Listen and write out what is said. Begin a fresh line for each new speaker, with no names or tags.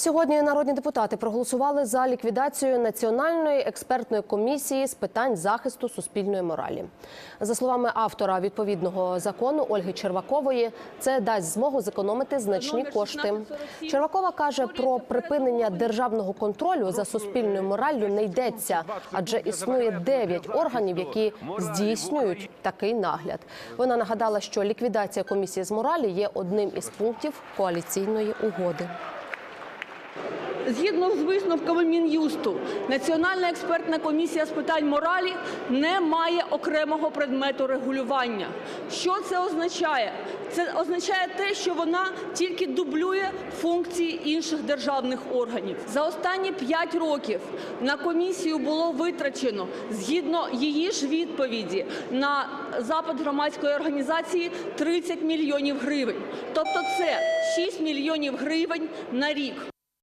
Сьогодні народні депутати проголосували за ліквідацію Національної експертної комісії з питань захисту суспільної моралі. За словами автора відповідного закону Ольги Червакової, це дасть змогу зекономити значні кошти. Червакова каже, про припинення державного контролю за суспільною мораллю не йдеться, адже існує дев'ять органів, які здійснюють такий нагляд. Вона нагадала, що ліквідація комісії з моралі є одним із пунктів коаліційної угоди.
Згідно з висновками Мін'юсту, Національна експертна комісія з питань моралі не має окремого предмету регулювання. Що це означає? Це означає те, що вона тільки дублює функції інших державних органів. За останні п'ять років на комісію було витрачено згідно її ж відповіді на запит громадської організації 30 мільйонів гривень. Тобто це 6 мільйонів гривень на рік.